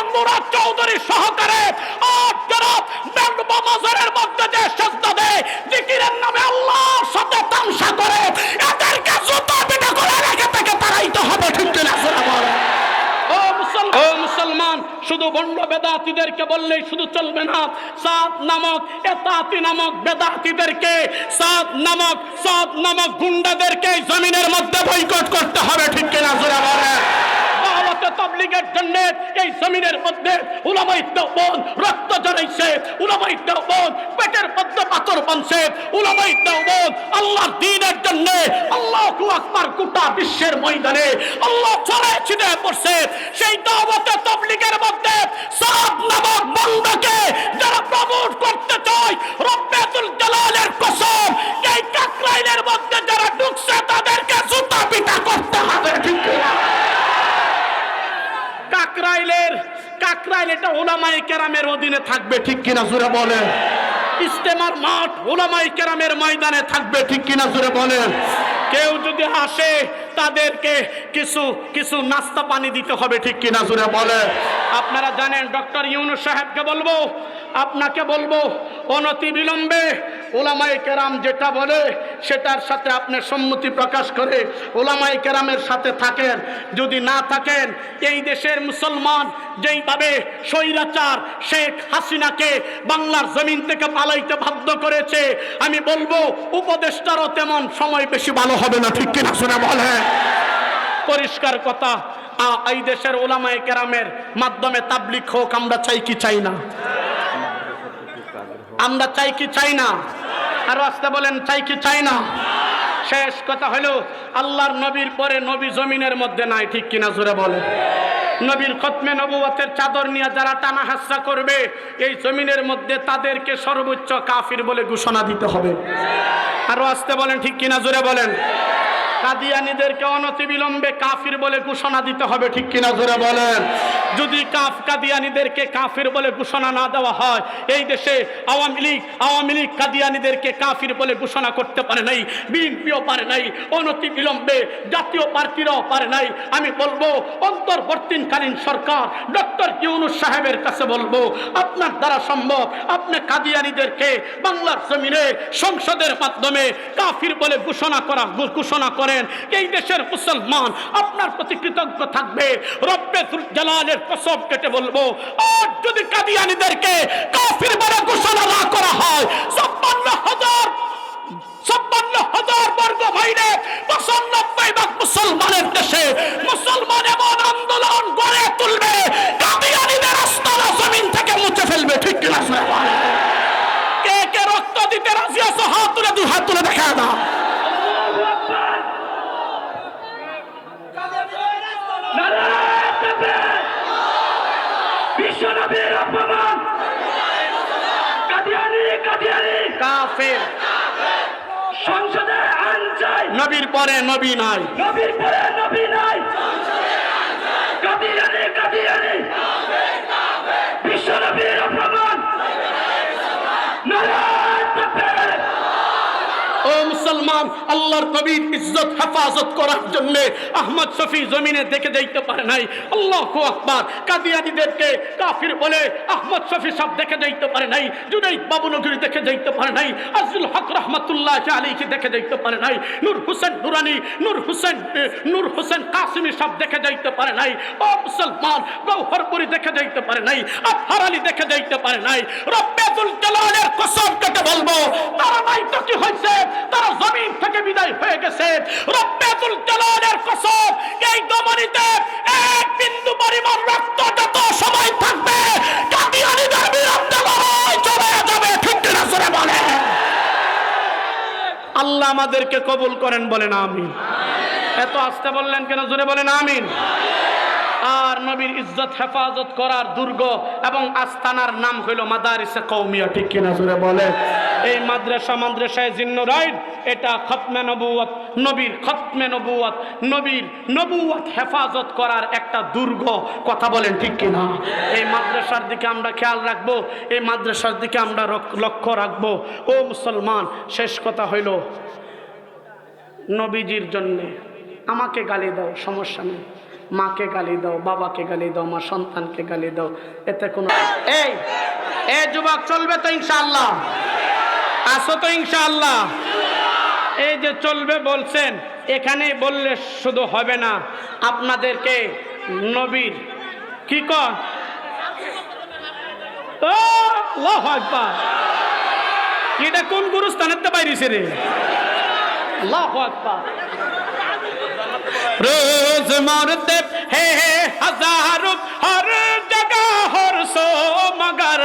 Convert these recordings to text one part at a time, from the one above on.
এবং চৌধুরী সহকারে আর মাজারের মধ্যে যে সেজদা দেয়, জিকিরের নামে আল্লাহর সাথে তামসা করে, এদেরকে জুতা পিটা করে রেখে থেকে তারাইতে হবে, ঠিক কিনা ও মুসলমান শুধু বন্ড বেদাতিদেরকে বললেই শুধু চলবে না। সাত নামক এতাতি নামক বেদাতিদেরকে সাত নামক সাত নামক গুন্ডাদেরকে জমিনের মধ্যে বয়কট করতে হবে, ঠিক কিনা জোরে বলে দাওয়াতে তাবলীগের জন্য এই জমিনের মধ্যে উলামাই দেওবন রক্ত জড়াইছে উলামাই দেওবন পেটের মধ্যে পাথর বানছে। উলামাই দেওবন আল্লাহর দ্বীনের জন্য আল্লাহু আকবার গোটা বিশ্বের ময়দানে আল্লাহ ছড়ায় ছিটিয়ে পড়ছে। সেই দাওয়াতে তাবলীগের মধ্যে সাত নামক বন্ধকে যারা প্রমোট করতে চায়, রব্বাতুল জালালের কসম, এই কাকরাইলের মধ্যে ওলামাই কেরামের অধীনে থাকবে ঠিক কিনা জুড়ে বলেন। ইস্তেমার মাঠ ওলামাই কেরামের ময়দানে থাকবে ঠিক কিনা জুড়ে বলেন। কেউ যদি আসে, তাদেরকে কিছু কিছু নাস্তা পানি দিতে হবে ঠিক কিনা জুড়ে বলে আপনারা জানেন, ডক্টর ইউনু সাহেবকে বলব, আপনাকে বলব অনতি বিলম্বে ওলামাই কেরাম যেটা বলে, সেটার সাথে আপনি সম্মতি প্রকাশ করে ওলামাই কেরামের সাথে থাকেন। যদি না থাকেন, এই দেশের মুসলমান যেইভাবে স্বৈরাচার শেখ হাসিনাকে বাংলার জমিন থেকে পালাইতে বাধ্য করেছে, আমি বলব, উপদেষ্টারও তেমন সময় বেশি ভালো হবে না, ঠিক কিনা শুনে বলে? পরিষ্কার কথা এই দেশের ওলামাই কেরামের মাধ্যমে তাবলিক হোক, আমরা চাই কি চাই না। আমরা চাই কি চাই না? আরও আসতে বলেন, চাই কি চাই না? শেষ কথা হলো, আল্লাহর নবীর পরে নবী জমিনের মধ্যে নাই, ঠিক কিনা জোরে বলে। নবীর খতমে নবুয়তের চাদর নিয়ে যারা টানা হাসা করবে, এই জমিনের মধ্যে তাদেরকে সর্বোচ্চ কাফির বলে ঘোষণা দিতে হবে। আরও আসতে বলেন, ঠিক কিনা জোরে বলেন? কাদিয়ানিদেরকে অনতি বিলম্বে কাফির বলে ঘোষণা দিতে হবে, ঠিক কিনা জোরে বলেন? যদি কাফ কাদিয়ানিদেরকে কাফির বলে ঘোষণা না দেওয়া হয়, এই দেশে আওয়ামী লীগ আওয়ামী লীগ কাদিয়ানিদেরকে কাফির বলে ঘোষণা করতে পারে নাই, বিএনপিও পারে নাই অনতি বিলম্বে জাতীয় পার্টিরাও পারে নাই। আমি বলব, অন্তর্বর্তীকালীন সরকার, ডক্টর ইউনুস সাহেবের কাছে বলব, আপনার দ্বারা সম্ভব, আপনি কাদিয়ানিদেরকে বাংলার জমিনে সংসদের মাধ্যমে কাফির বলে ঘোষণা করা, ঘোষণা করেন। এই দেশের মুসলমান, আপনার প্রতি কৃতজ্ঞ থাকবে। রব্বে জালালের কসম কেটে বলব, আর যদি কাদিয়ানিদেরকে কাফির বলে ঘোষণা না করা হয়, ছাপ্পান্ন হাজার ছাপ্পান্ন হাজার বর্গ মাইলে পঁচানব্বই ভাগ মুসলমানের দেশে মুসলমান এমন আন্দোলন গড়ে তুলবে কাদিয়ানিদের আস্তানা জমিন থেকে মুছে ফেলবে ঠিক কিনা কে কে রক্ত দিতে রাজি আছো হাত তুলে দুই হাত তুলে দেখা দাও বিশ্বনবীর অপমান কাদিয়ানি কাদিয়ানি কাফের সংসদে আইন চাই। নবীর পরে নবী নাই। নবীর পরে নবী নাই। কাদিয়ানি কাদিয়ানি মুসলমান আল্লাহর নবীর ইজ্জত, হেফাজত করার জন্য আহমদ শফি জমিনে দেখে যাইতে পারে নাই। আল্লাহ আকবার। কাদিয়ানিদেরকে কাফির বলে আহমদ শফি সব দেখে যাইতে পারে নাই। জুনাই বাবুনগরী দেখে যাইতে পারে নাই। আজুল হক রহমতুল্লাহ আলীকে দেখে যাইতে পারে নাই। নূর হুসেন নুরানি, নূর হুসেন নূর হোসেন কাসিমি সব দেখে যাইতে পারে নাই। ও মুসলমান গৌহরপুরি দেখে যাইতে পারে নাই। আফার আলী দেখে যাইতে পারে নাই। রব্বাতুল জালালের কসম কেটে বলব, তারা নাই তো কি হয়েছে তারা জমিন থেকে বিদায় হয়ে গেছে জালালের কসম, এই দমনিতে এক বিন্দু পরিমাণ রক্ত যত সময় থাকবে চলে যাবে কিনা জোরে বলে আল্লাহ আমাদেরকে কবুল করেন বলেন আমিন। এত আসতে বললেন কেন জোরে বলেন আমিন? আর নবীর ইজ্জত, হেফাজত করার দুর্গ এবং আস্তানার নাম হইল মাদারিসে কৌমিয়া ঠিক কিনা জোরে বলে এই মাদ্রাসা মাদ্রাসায় জিন্ন রাইড এটা খতমে নবুয়ত নবীর খতমে নবুয়ত নবীর নবুয়ত হেফাজত করার একটা দুর্গ। কথা বলেন ঠিক কিনা? এই মাদ্রাসার দিকে আমরা খেয়াল রাখব, এই মাদ্রাসার দিকে আমরা লক্ষ্য রাখব। ও মুসলমান, শেষ কথা হইল, নবীজির জন্যে আমাকে গালি দাও, সমস্যা নেই। মাকে গালি দাও, বাবাকে গালি দাও আমার সন্তানকে গালি দাও, এতে কোনো এই এ যুবক চলবে তো ইনশাআল্লাহ। আসো তো ইনশাআল্লাহ? এই যে চলবে বলছেন, এখানে বললে শুধু হবে না, আপনাদেরকে নবীর, কি কর এটা কোন গুরুস্থানের বাইরে রে? রোজ মারতে হে হাজার, হর জগা হর সো মগর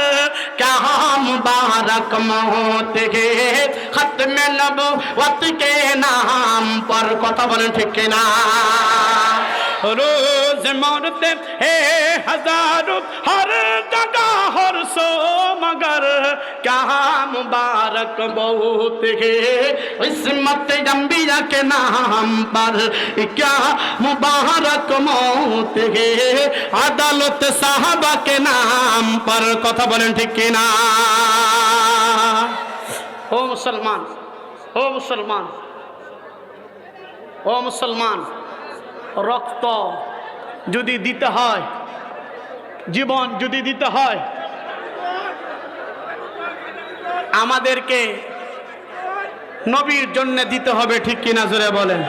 مبارک موت ہے۔ ختم نبوت کے نام پر کتب ٹھکنا۔ روز مورت ہے ہزار ہر جگہ ہر سو، مگر کیا مبارک بہت ہے۔ عصمت جنبیہ کے نام پر کیا مبارک موت ہے۔ আদালত সাহাবাকে নাম পার কথা বলেন ঠিক কিনা? ও মুসলমান ও মুসলমান ও মুসলমান, রক্ত যদি দিতে হয়, জীবন যদি দিতে হয়, আমাদেরকে নবীর জন্য দিতে হবে ঠিক কিনা জোরে বলেন।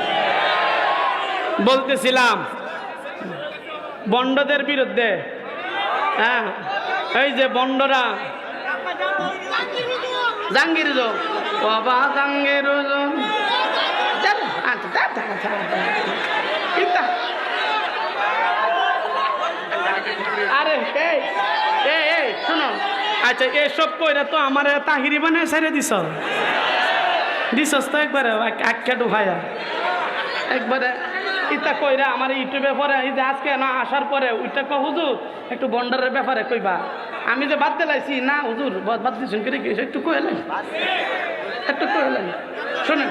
বলতেছিলাম বন্ডদের বিরুদ্ধে। হ্যাঁ এই যে বন্ডরা। জাঙ্গির বাবা জাঙ্গির? আরে, এই শুনো। আচ্ছা এসব কইরা তো আমার তাহিরি বানায় ছেড়ে দিছ। দিছস তো একবারে আখ্যা ডুহাইয়া একবারে ইটা কইরা আমার ইউটিউবে পরে এই যে আজকে না আসার পরে ওইটা কো হুজুর, একটু বন্ডারের ব্যাপারে কইবা। আমি যে বাদ দিলাইছি, না, হুজুর, বাদ দিছেন করে কি? একটু কইলেন একটু কইলেন শুনেন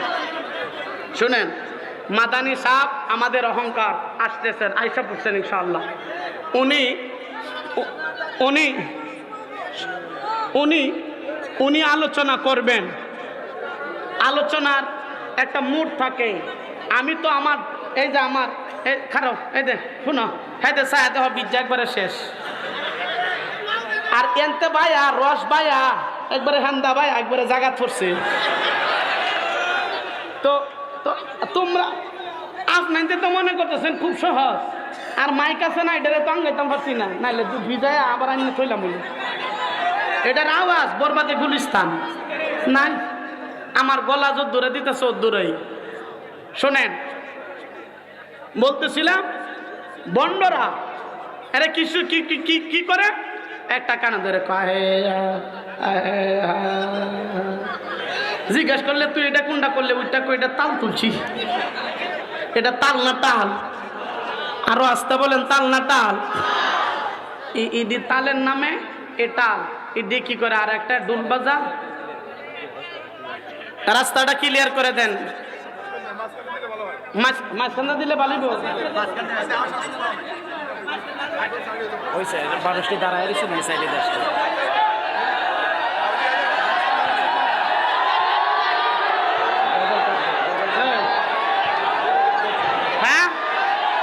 শুনেন, মাদানি সাহ আমাদের অহংকার আসতেছেন, আইসা পড়ছেন ইনশাআল্লাহ। উনি উনি উনি উনি আলোচনা করবেন। আলোচনার একটা মুড থাকে। আমি তো আমার এই যে আমার, এই খারাপ, এই দে শুনো হ্যাঁ দে দেহ বিদ্যা একবারে শেষ। আর এনতে ভাইয়া, রস ভাইয়া, একবারে হান্দা ভাই একবারে জায়গা ধরছে তো তো তোমরা আপনাইতে তো মনে করতেছেন খুব সহজ। আর মাইক আছে না, এটারে তো আঙ্গাইতাম পারছি না, নাইলে দু ভিজায় আবার আমি থইলাম বলি এটার আওয়াজ বরবাদে গুলিস্তান। নাই, আমার গলা যত দূরে দিতেছে ওর দূরেই। শোনেন বলতেছিলাম, বন্ডরা, আরে কিছু কি কি কি করে? একটা কানে ধরে কয় জিজ্ঞাসা করলে, তুই এটা কোনটা করলে? ওইটা এটা তাল তুলছি। এটা তাল না তাল? আরও আসতে বলেন, তাল না তাল? ই- ইডি তালের নামে, এ তাল। ইডি কি করে? আর একটা ডুল বাজা? রাস্তাটা ক্লিয়ার করে দেন। মাঝ- মাঝখানে দিলে ভালোই ওই সাইডে মানুষটি দাঁড়ায় রয়েছে ওই সাইডে দেশটা হ্যাঁ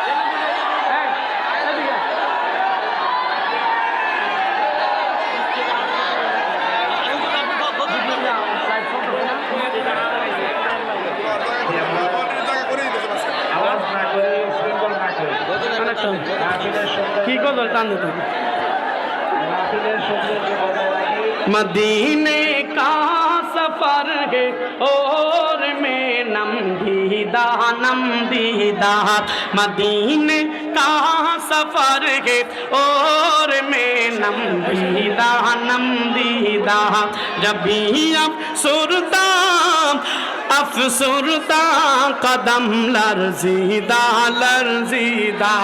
এই, এদিকে। কি গজল টান দিতে मदीने का सफर है और में नम दीदा नम दीदा मदीने का सफर है और में नम दीदा नम दीदा जब भी अब सुरता अफसुरता कदम लर्जीदा लर्जीदा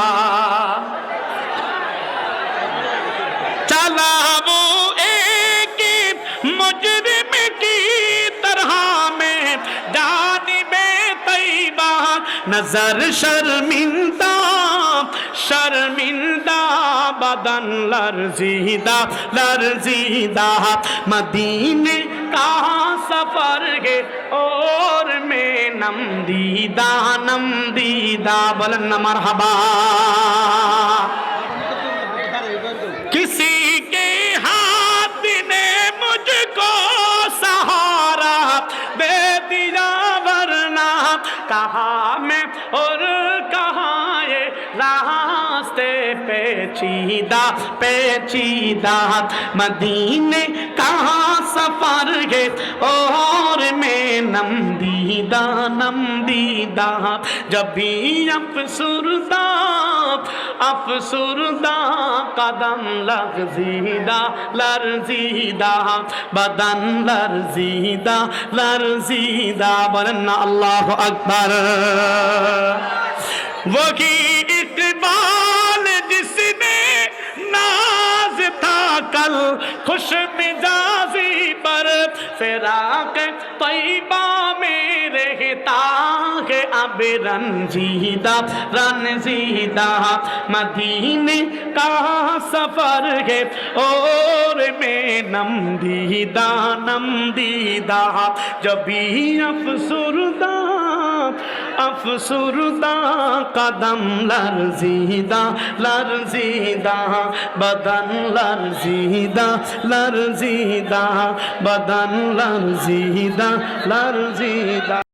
चला वो एक मुजरिम की तरह में जानिबे तैबा नजर शर्मिंदा शर्मिंदा बदन लर्जीदा लर्जीदा मदीने کہاں سفر ہے؟ اور میں نم دیدہ نم دیدہ بلن مرحبا۔ کسی کے ہاتھ نے مجھ کو سہارا دے دیا، ورنہ کہاں میں اور کہاں یہ راستے پیچیدہ پیچیدہ مدینے کہاں सफर है और मैं नम दीदा नम दीदा जब भी अफसुरदा अफसुरदा कदम लर्जीदा लर्जीदा बदन लर्जीदा लर्जीदा बोलना अल्लाह अकबर वही इकबाल जिसने नाज था कल खुश मिजाजी पर عراق طیبہ میں رہتا ہے اب رنزیدہ رنزیدہ مدینے کا سفر ہے اور میں نم نمدیدہ نم دیدہ جبھی افسردہ আফসুরদা কদম লরজিদা লরজিদা বদন লরজিদা লরজিদা বদন লরজিদা লরজিদা।